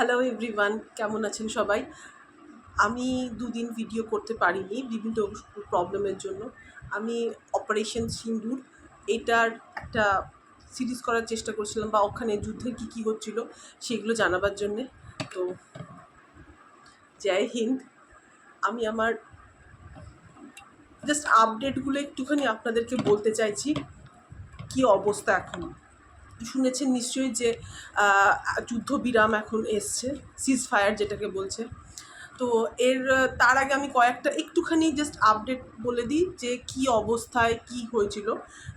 Hello everyone কেমন আছেন সবাই? আমি দুদিন ভিডিও করতে পারিনি বিভিন্ন প্রবলেমের জন্য। আমি অপারেশন সিন্দুর এটার একটা সিরিজ করার চেষ্টা করছিলাম বা ওখানে যুদ্ধে কী কী হচ্ছিল সেগুলো জানাবার জন্যে। তো জয় হিন্দ। আমি আমার জাস্ট আপডেটগুলো একটুখানি আপনাদেরকে বলতে চাইছি, কি অবস্থা এখন? শুনেছেন নিশ্চয়ই যে যুদ্ধবিরাম এখন এসছে সিজ ফায়ার যেটাকে বলছে। তো এর, তার আগে আমি কয়েকটা, একটুখানি জাস্ট আপডেট বলে দিই যে কি অবস্থায়, কি হয়েছিল।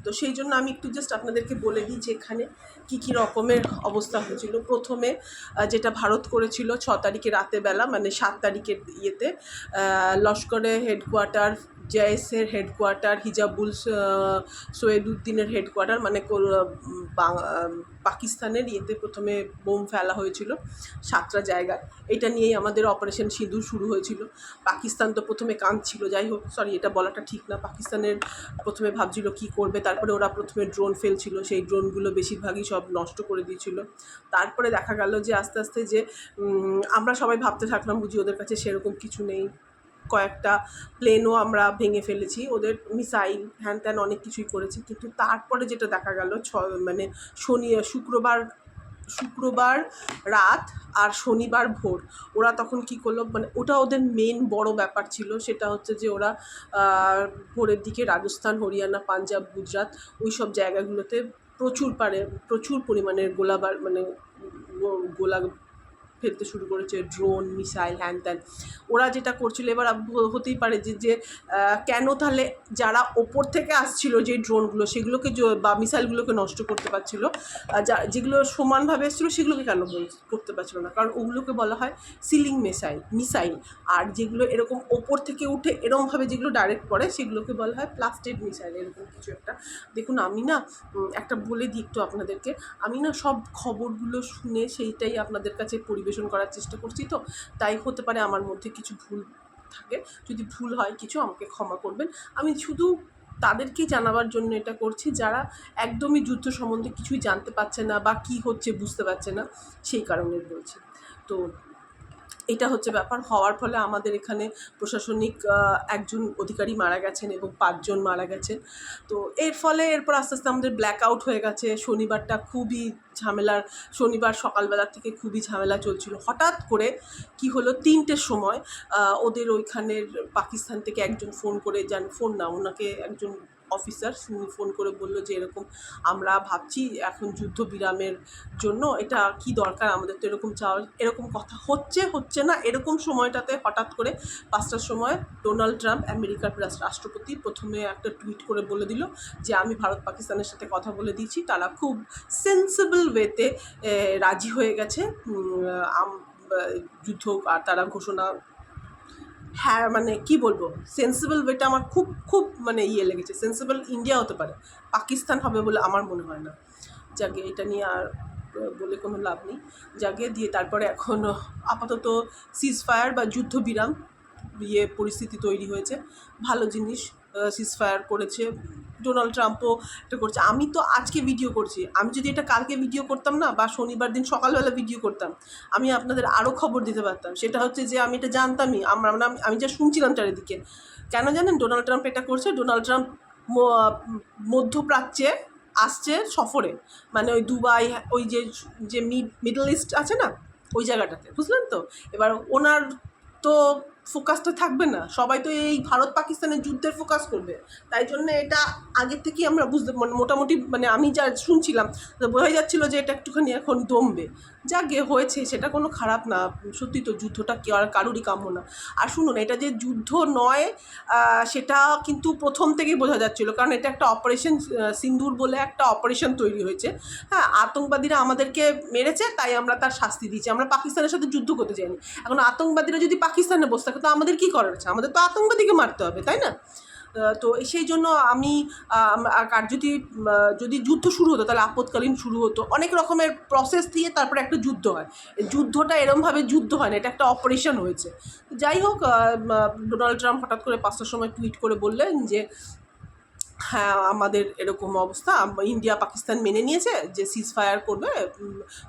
তো সেই জন্য আমি একটু জাস্ট আপনাদেরকে বলে দিই যে এখানে কী কী রকমের অবস্থা হয়েছিল। প্রথমে যেটা ভারত করেছিল ছ তারিখে রাতেবেলা মানে সাত তারিখের ইয়েতে লস্করে হেডকোয়ার্টার জেএসের হেডকোয়ার্টার হিজাবুল সৈয়দুদ্দিনের হেডকোয়ার্টার মানে পাকিস্তানের ইয়েতে প্রথমে বোম ফেলা হয়েছিল, সাতটা জায়গায়। এটা নিয়েই আমাদের অপারেশন সিঁদুর শুরু হয়েছিল। পাকিস্তান তো প্রথমে কাঁদছিল, যাই হোক সরি এটা বলাটা ঠিক না। পাকিস্তানের প্রথমে ভাবছিল কি করবে, তারপরে ওরা প্রথমে ড্রোন ফেলছিল, সেই ড্রোনগুলো বেশিরভাগই সব নষ্ট করে দিয়েছিল। তারপরে দেখা গেল যে আস্তে আস্তে যে আমরা সবাই ভাবতে থাকলাম, বুঝি ওদের কাছে সেরকম কিছু নেই। কয়েকটা প্লেনও আমরা ভেঙে ফেলেছি। ওদের মিসাইল হ্যান ত্যান অনেক কিছুই করেছি। কিন্তু তারপরে যেটা দেখা গেল, ছ মানে শনি, শুক্রবার শুক্রবার রাত আর শনিবার ভোর, ওরা তখন কি করল মানে ওটা ওদের মেন বড় ব্যাপার ছিল, সেটা হচ্ছে যে ওরা ভোরের দিকে রাজস্থান, হরিয়ানা, পাঞ্জাব, গুজরাট ওই সব জায়গাগুলোতে প্রচুর পারে, প্রচুর পরিমাণের গোলাবার মানে গোলা ফেলতে শুরু করেছে ড্রোন মিসাইল হ্যান ত্যান ওরা যেটা করছিল, এবার হতেই পারে যে যে কেন তাহলে যারা ওপর থেকে আসছিল যে ড্রোনগুলো সেগুলোকে বা মিসাইলগুলোকে নষ্ট করতে পারছিল যেগুলো সমানভাবে এসেছিল, সেগুলোকে কেন করতে পারছিল না? কারণ ওগুলোকে বলা হয় সিলিং মিসাইল মিসাইল আর যেগুলো এরকম ওপর থেকে উঠে এরকমভাবে যেগুলো ডাইরেক্ট পড়ে, সেগুলোকে বলা হয় প্লাস্টেড মিসাইল এরকম কিছু একটা। দেখুন, আমি না একটা বলে দিই একটু আপনাদেরকে। আমি না সব খবরগুলো শুনে সেইটাই আপনাদের কাছে পরিবেশন করার চেষ্টা করছি তো। তাই হতে পারে আমার মধ্যে কিছু ভুল থাকে। যদি ভুল হয় কিছু আমাকে ক্ষমা করবেন। আমি শুধু তাদেরকেই জানাবার জন্য এটা করছি যারা একদমই যুদ্ধ সম্বন্ধে কিছুই জানতে পারছে না বা কি হচ্ছে বুঝতে পারছে না, সেই কারণে বলছি। তো এটা হচ্ছে ব্যাপার। হওয়ার ফলে আমাদের এখানে প্রশাসনিক একজন অধিকারী মারা গেছেন এবং পাঁচজন মারা গেছেন। তো এর ফলে এরপর আস্তে আস্তে আমাদের ব্ল্যাক আউট হয়ে গেছে। শনিবারটা খুবই ঝামেলার, শনিবার সকালবেলা থেকে খুবই ঝামেলা চলছিল। হঠাৎ করে কি হলো? তিনটের সময় ওদের ওইখানের পাকিস্তান থেকে একজন ফোন করে, যান ফোন না, ওনাকে একজন অফিসার ফোন করে বলল যে, এরকম আমরা ভাবছি এখন যুদ্ধ বিরামের জন্য। এটা কি দরকার? আমাদের তো এরকম চাওয়া, এরকম কথা হচ্ছে হচ্ছে না। এরকম সময়টাতে হঠাৎ করে পাঁচটার সময় ডোনাল্ড ট্রাম্প আমেরিকার রাষ্ট্রপতি প্রথমে একটা টুইট করে বলে দিল যে, আমি ভারত পাকিস্তানের সাথে কথা বলে দিয়েছি। তারা খুব সেন্সিবল ওয়েতে রাজি হয়ে গেছে। যুদ্ধ আর তারা ঘোষণা হ্যাঁ মানে কি বলব? সেন্সিবল ওয়েটা আমার খুব খুব মানে ইয়ে লেগেছে। সেন্সিবল ইন্ডিয়া হতে পারে। পাকিস্তান হবে বলে আমার মনে হয় না। যাকে, এটা নিয়ে আর বলে কোনো লাভ নেই। যাকে দিয়ে তারপরে এখন আপাতত সিজ ফায়ার বা যুদ্ধবিরাম ইয়ে পরিস্থিতি তৈরি হয়েছে। ভালো জিনিস সিজ ফায়ার করেছে। ডোনাল্ড ট্রাম্পও এটা করছে। আমি তো আজকে ভিডিও করছি। আমি যদি এটা কালকে ভিডিও করতাম না, বা শনিবার দিন সকালবেলা ভিডিও করতাম, আমি আপনাদের আরও খবর দিতে পারতাম। সেটা হচ্ছে যে, আমি এটা জানতামই। আমরা আমরা- আমি যা শুনছিলাম চারিদিকে কেন জানেন? ডোনাল্ড ট্রাম্প এটা করছে। ডোনাল্ড ট্রাম্প মধ্যপ্রাচ্যে আসছে সফরে। মানে ওই দুবাই, ওই যে যে মিড মিডল ইস্ট আছে না? ওই জায়গাটাতে। বুঝলেন তো? এবার ওনার তো ফোকাসটা থাকবে না। সবাই তো এই ভারত পাকিস্তানের যুদ্ধের ফোকাস করবে। তাই জন্য এটা আগের থেকেই আমরা বুঝতে মানে মোটামুটি মানে আমি যা শুনছিলাম, তো বোঝা যাচ্ছিল যে এটা একটুখানি এখন দমবে। যা গে হয়েছে সেটা কোনো খারাপ না। সত্যি তো যুদ্ধটা কি আর কারোরই কাম্য না। আর শুনুন, এটা যে যুদ্ধ নয় সেটা কিন্তু প্রথম থেকেই বোঝা যাচ্ছিল। কারণ এটা একটা অপারেশন সিন্দুর বলে একটা অপারেশন তৈরি হয়েছে। হ্যাঁ আতঙ্কবাদীরা আমাদেরকে মেরেছে, তাই আমরা তার শাস্তি দিচ্ছি আমরা পাকিস্তানের সাথে যুদ্ধ করতে চাইনি। এখন আতঙ্কবাদীরা যদি পাকিস্তানে বসে থাকে তো আমাদের কী করার আছে? আমাদের তো আতঙ্কবাদীকে মারতে হবে, তাই না? তো সেই জন্য আমি আর যদি যদি যুদ্ধ শুরু হতো, তাহলে আপৎকালীন শুরু হতো। অনেক রকমের প্রসেস দিয়ে তারপরে একটা যুদ্ধ হয়। যুদ্ধটা এরমভাবে যুদ্ধ হয় না, এটা একটা অপারেশন হয়েছে। যাই হোক ডোনাল্ড ট্রাম্প হঠাৎ করে পাঁচটার সময় টুইট করে বললেন যে হ্যাঁ আমাদের এরকম অবস্থা ইন্ডিয়া পাকিস্তান মেনে নিয়েছে, যে সিজ ফায়ার করবে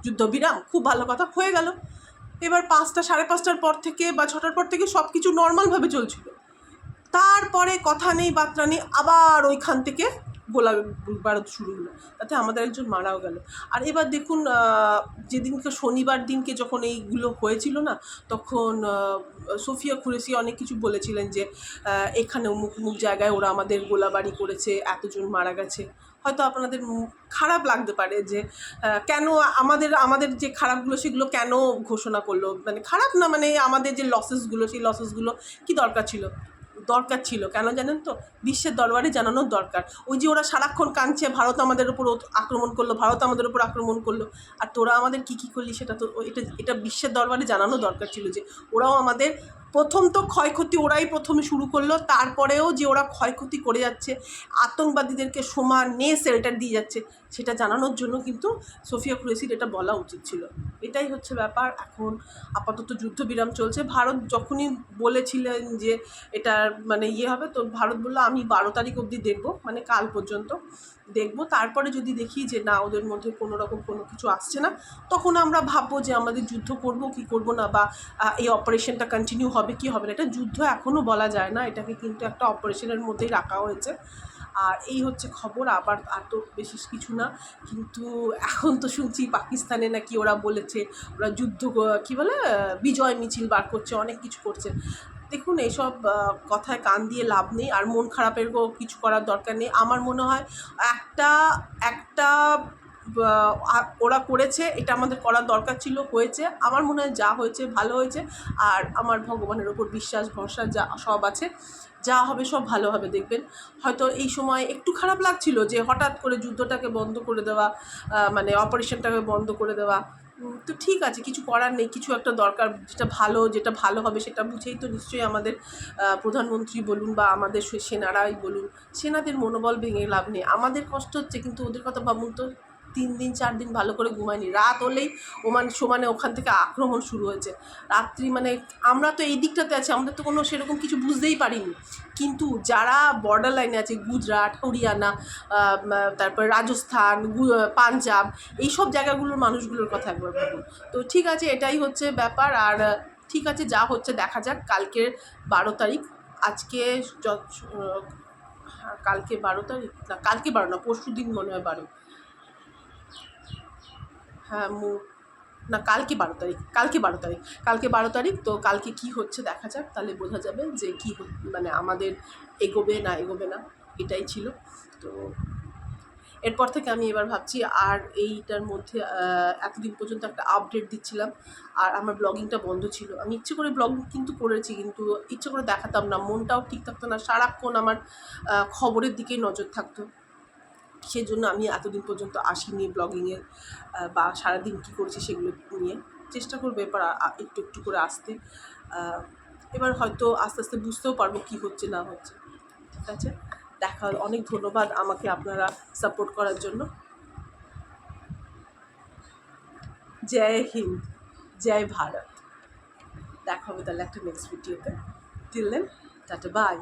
যুদ্ধবিরাম, খুব ভালো কথা, হয়ে গেল। এবার পাঁচটা, সাড়ে পাঁচটার পর থেকে বা ছটার পর থেকে সব কিছু নর্মালভাবে চলছিল। তারপরে কথা নেই বার্তা নেই, আবার ওইখান থেকে গোলা বারুদ শুরু হলো। তাতে আমাদের একজন মারাও গেল। আর এবার দেখুন যেদিনকে শনিবার দিনকে যখন এইগুলো হয়েছিল না, তখন সোফিয়া কুরেশি অনেক কিছু বলেছিলেন যে এখানে অমুক অমুক জায়গায় ওরা আমাদের গোলাবাড়ি করেছে, এতজন মারা গেছে। হয়তো আপনাদের খারাপ লাগতে পারে যে কেন আমাদের আমাদের যে খারাপগুলো সেগুলো কেন ঘোষণা করল? মানে খারাপ না মানে আমাদের যে লসেসগুলো সেই লসেসগুলো কি দরকার ছিল? দরকার ছিল। কেন জানেন তো? বিশ্বের দরবারে জানানোর দরকার। ওই যে ওরা সারাক্ষণ কাঁদছে, ভারত আমাদের উপর আক্রমণ করল, ভারত আমাদের উপর আক্রমণ করল। আর তোরা আমাদের কী কী করলি সেটা তো, এটা এটা বিশ্বের দরবারে জানানো দরকার ছিল যে, ওরাও আমাদের প্রথম তো ক্ষয়ক্ষতি ওরাই প্রথমে শুরু করল, তারপরেও যে ওরা ক্ষয়ক্ষতি করে যাচ্ছে, আতঙ্কবাদীদেরকে সমান সমানে শেল্টার দিয়ে যাচ্ছে, সেটা জানানোর জন্য কিন্তু সোফিয়া কুরেসির এটা বলা উচিত ছিল। এটাই হচ্ছে ব্যাপার, এখন আপাতত যুদ্ধবিরাম চলছে। ভারত যখনই বলেছিলেন যে এটা মানে ইয়ে হবে, তো ভারত বলল, আমি বারো তারিখ অবধি দেখব মানে কাল পর্যন্ত দেখব। তারপরে যদি দেখি যে না, ওদের মধ্যে কোনো রকম কোনো কিছু আসছে না, তখন আমরা ভাববো যে আমাদের যুদ্ধ করব, কি করব না, বা এই অপারেশনটা কন্টিনিউ হবে কি হবে না, এটা যুদ্ধ এখনও বলা যায় না। এটাকে কিন্তু একটা অপারেশনের মধ্যেই রাখা হয়েছে। আর এই হচ্ছে খবর, আবার আর তো বেশি কিছু না। কিন্তু এখন তো শুনছি পাকিস্তানে নাকি ওরা বলেছে, ওরা যুদ্ধ ক- বলে বিজয় মিছিল বার করছে, অনেক কিছু করছে। দেখুন, এইসব কথায় কান দিয়ে লাভ নেই। আর মন খারাপের কিছু করার দরকার নেই। আমার মনে হয় একটা একটা ওরা করেছে, এটা আমাদের করার দরকার ছিল, হয়েছে। আমার মনে হয় যা হয়েছে ভালো হয়েছে, আর আমার ভগবানের ওপর বিশ্বাস, ভরসা যা, সব আছে। যা হবে সব ভালো হবে, দেখবেন। হয়তো এই সময় একটু খারাপ লাগছিল যে হঠাৎ করে যুদ্ধটাকে বন্ধ করে দেওয়া মানে অপারেশনটাকে বন্ধ করে দেওয়া। তো ঠিক আছে, কিছু করার নেই, কিছু একটা দরকার, যেটা ভালো যেটা ভালো হবে সেটা বুঝেই তো নিশ্চয়ই আমাদের প্রধানমন্ত্রী বলুন বা আমাদের সেনারাই বলুন। সেনাদের মনোবল ভেঙে লাভ নেই। আমাদের কষ্ট হচ্ছে, কিন্তু ওদের কথা ভাবুন তো। তিন দিন, চার দিন ভালো করে ঘুমায়নি। রাত হলেই ওমান, সমানে ওখান থেকে আক্রমণ শুরু হয়েছে। রাত্রি মানে আমরা তো এই দিকটাতে আছি, আমাদের তো কোনো সেরকম কিছু বুঝতেই পারিনি। কিন্তু যারা বর্ডার লাইনে আছে, গুজরাট, হরিয়ানা তারপর রাজস্থান পাঞ্জাব এই সব জায়গাগুলোর মানুষগুলোর কথা একবার ভাবুন। তো ঠিক আছে, এটাই হচ্ছে ব্যাপার। আর ঠিক আছে, যা হচ্ছে দেখা যাক। কালকের বারো তারিখ, আজকে কালকে বারো তারিখ? না, কালকে বারো না, পরশু দিন মনে হয় বারো। হ্যাঁ না, কালকে বারো তারিখ, কালকে বারো তারিখ, কালকে বারো তারিখ, তো কালকে কি হচ্ছে দেখা যাক, তাহলে বোঝা যাবে যে কি মানে আমাদের এগোবে না এগোবে না, এটাই ছিল। তো এরপর থেকে আমি এবার ভাবছি আর এইটার মধ্যে এতদিন পর্যন্ত একটা আপডেট দিচ্ছিলাম, আর আমার ব্লগিংটা বন্ধ ছিল। আমি ইচ্ছে করে ব্লগিং কিন্তু করেছি, কিন্তু ইচ্ছে করে দেখাতাম না, মনটাও ঠিক থাকতো না, সারাক্ষণ আমার খবরের দিকেই নজর থাকতো। সেই জন্য আমি এতদিন পর্যন্ত আসিনি ব্লগিংয়ের বা সারাদিন কী করেছি সেগুলো নিয়ে। চেষ্টা করব এবার একটু একটু করে আসতে। এবার হয়তো আস্তে আস্তে বুঝতেও পারব কী হচ্ছে, না হচ্ছে। ঠিক আছে? দেখা অনেক ধন্যবাদ আমাকে আপনারা সাপোর্ট করার জন্য। জয় হিন্দ, জয় ভারত। দেখা হবে তাহলে একটা নেক্সট ভিডিওতে টিল দেন টাটা বাই